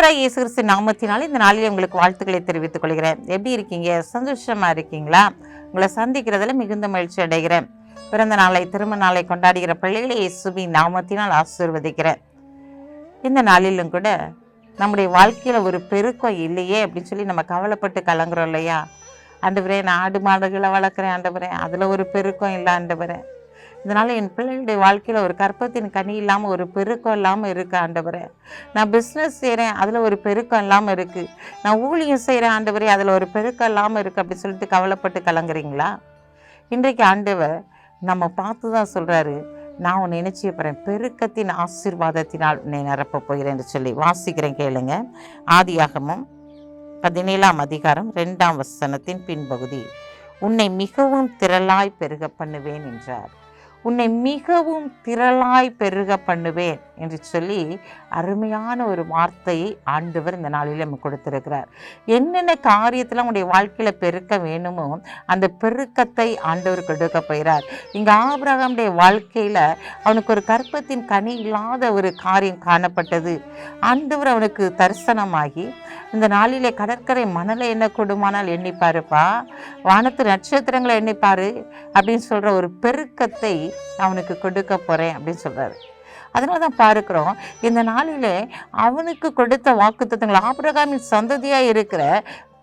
ஆண்டவராக இயேசு கிறிஸ்து நாமத்தினால் இந்த நாளில் உங்களுக்கு வாழ்த்துக்களை தெரிவித்துக் கொள்கிறேன். எப்படி இருக்கீங்க? சந்தோஷமா இருக்கீங்களா? உங்களை சந்திக்கிறதுல மிகுந்த மகிழ்ச்சி அடைகிறேன். பிறந்த நாளை திருமண நாளை கொண்டாடுகிற பிள்ளைகளை இயேசுபி நாமத்தினால் ஆசீர்வதிக்கிறேன். இந்த நாளிலும் கூட நம்முடைய வாழ்க்கையில் ஒரு பெருக்கம் இல்லையே அப்படின்னு சொல்லி நம்ம கவலைப்பட்டு கலங்குறோம் இல்லையா? ஆண்டவரே நான் ஆடு மாடுகளை வளர்க்குறேன் ஆண்டவரே. அதில் ஒரு பெருக்கம் இல்லை ஆண்டவரே. இதனால் என் பிள்ளைகளுடைய வாழ்க்கையில் ஒரு கற்பத்தின் கனி இல்லாமல் ஒரு பெருக்கம் இல்லாமல் இருக்கு ஆண்டவரே. நான் பிஸ்னஸ் செய்கிறேன் அதில் ஒரு பெருக்கம் இல்லாமல் இருக்குது நான் ஊழியம் செய்கிறேன் ஆண்டவரே அதில் ஒரு பெருக்கம் இல்லாமல் இருக்குது அப்படி சொல்லிட்டு கவலைப்பட்டு கலங்குறீங்களா? இன்றைக்கு ஆண்டவர் நம்ம பார்த்து தான் சொல்கிறாரு நான் உன்னை நினைச்சு போகிறேன் பெருக்கத்தின் ஆசீர்வாதத்தினால் உன்னை நிரப்ப என்று சொல்லி வாசிக்கிறேன் கேளுங்க. ஆதியாகமும் பதினேழாம் அதிகாரம் ரெண்டாம் வசனத்தின் பின்பகுதி உன்னை மிகவும் திரளாய் பெருக பண்ணுவேன் என்றார். உன்னை மிகவும் திரளாய் பெருக பண்ணுவேன் என்று சொல்லி அருமையான ஒரு வார்த்தையை ஆண்டவர் இந்த நாளில் நம்ம கொடுத்துருக்கிறார். என்னென்ன காரியத்தில் உங்களுடைய வாழ்க்கையில் பெருக்க வேணுமோ அந்த பெருக்கத்தை ஆண்டவர் கொடுக்க போகிறார். இங்கே ஆபிரகமுடைய வாழ்க்கையில் அவனுக்கு ஒரு கற்பத்தின் கனி இல்லாத ஒரு காரியம் காணப்பட்டது. ஆண்டவர் அவனுக்கு தரிசனமாகி இந்த நாளிலே கடற்கரை மணலை என்ன கொடுமானால் எண்ணிப்பாருப்பா. வானத்து நட்சத்திரங்களை எண்ணிப்பாரு அப்படின்னு சொல்கிற ஒரு பெருக்கத்தை அவனுக்கு கொடுக்க போகிறேன் அப்படின்னு சொல்கிறாரு அதனால தான் பார்க்கிறோம் இந்த நாளிலே அவனுக்கு கொடுத்த வாக்குத்தத்தங்கள் ஆபிரகாமின் சந்ததியாக இருக்கிற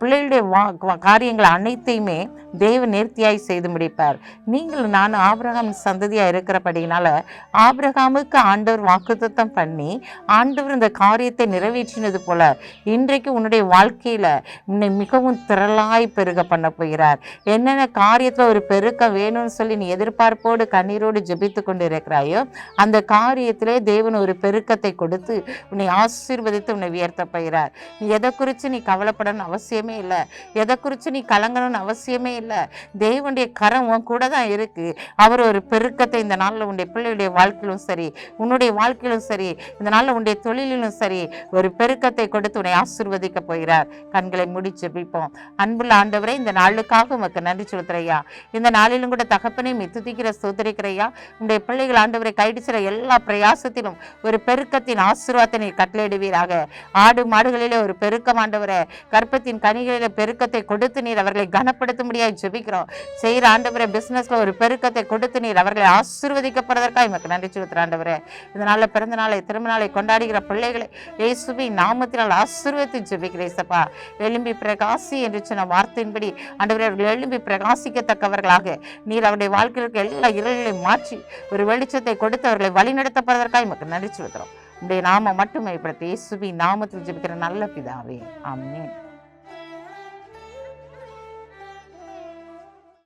பிள்ளைகளுடைய வா காரியங்கள் அனைத்தையுமே தேவ நேர்த்தியாய் செய்து முடிப்பார். நீங்கள் நான் ஆபிரகாம் சந்ததியாக இருக்கிறபடினால ஆபிரகாமுக்கு ஆண்டவர் வாக்குத்தத்தம் பண்ணி ஆண்டவர் இந்த காரியத்தை நிறைவேற்றினது போல இன்றைக்கு உன்னுடைய வாழ்க்கையில் உன்னை மிகவும் திரளாய் பெருக பண்ண போகிறார். என்னென்ன காரியத்தில் ஒரு பெருக்கம் வேணும்னு சொல்லி நீ எதிர்பார்ப்போடு கண்ணீரோடு ஜெபித்து கொண்டு இருக்கிறாயோ அந்த காரியத்திலே தேவன் ஒரு பெருக்கத்தை கொடுத்து உன்னை ஆசீர்வதித்து உன்னை உயர்த்த போகிறார். நீ எதை குறித்து நீ கவலைப்படணும் அவசியம் அவசியமே இல்லை. எதை குறித்து நீ கலங்கணும்னு அவசியமே இல்லை. தேவனுடைய கரம் உன் கூட தான் இருக்குது அவர் ஒரு பெருக்கத்தை இந்த நாளில் உன்னுடைய பிள்ளையுடைய வாழ்க்கையிலும் சரி உன்னுடைய வாழ்க்கையிலும் சரி இந்த நாளில் உன்னுடைய தொழிலிலும் சரி ஒரு பெருக்கத்தை கொடுத்து உன்னை ஆசிர்வதிக்க போகிறார். கண்களை முடிச்சு ஜெபிப்போம் அன்புள்ள ஆண்டவரை இந்த நாளுக்காக உமக்கு நன்றி சொல்கிறையா இந்த நாளிலும் கூட தகப்பனை மித்துதிக்கிற சோதரிக்கிறையா உன்னுடைய பிள்ளைகள் ஆண்டவரை கைடிச்சிற எல்லா பிரயாசத்திலும் ஒரு பெருக்கத்தின் ஆசீர்வாதத்தை நீர் கட்டளையிடுவீராக. ஆடு மாடுகளிலே ஒரு பெருக்கம் ஆண்டவரை. கற்பத்தின் கனி பணிகளில் பெருக்கத்தை கொடுத்து நீர் அவர்களை கனப்படுத்தும்படியாய் ஜெபிக்கிறோம். செய்கிற ஆண்டவரே பிஸ்னஸில் ஒரு பெருக்கத்தை கொடுத்து நீர் அவர்களை ஆசிர்வதிக்கப்படுவதற்காக எமக்கு நன்றி செலுத்துற ஆண்டவரே. இதனால பிறந்த நாளை திரும்ப நாளை கொண்டாடுகிற பிள்ளைகளை இயேசுபி நாமத்தினால் ஆசிர்வதித்து ஜெபிக்கிறேன் சப்பா எலும்பி பிரகாசி என்று சொன்ன வார்த்தையின்படி ஆண்டவரே அவர்கள் எலும்பி பிரகாசிக்கத்தக்கவர்களாக நீர் அவருடைய வாழ்க்கையில் இருக்க எல்லா இருளையும் மாற்றி ஒரு வெளிச்சத்தை கொடுத்து அவர்களை வழிநடத்தப்படுவதற்காக எமக்கு நன்றி செலுத்துறோம் உடைய நாம மட்டும் மேம்படுத்தி இயேசுபி நாமத்தில் ஜெபிக்கிற நல்ல பிதாவே. ஆமென்.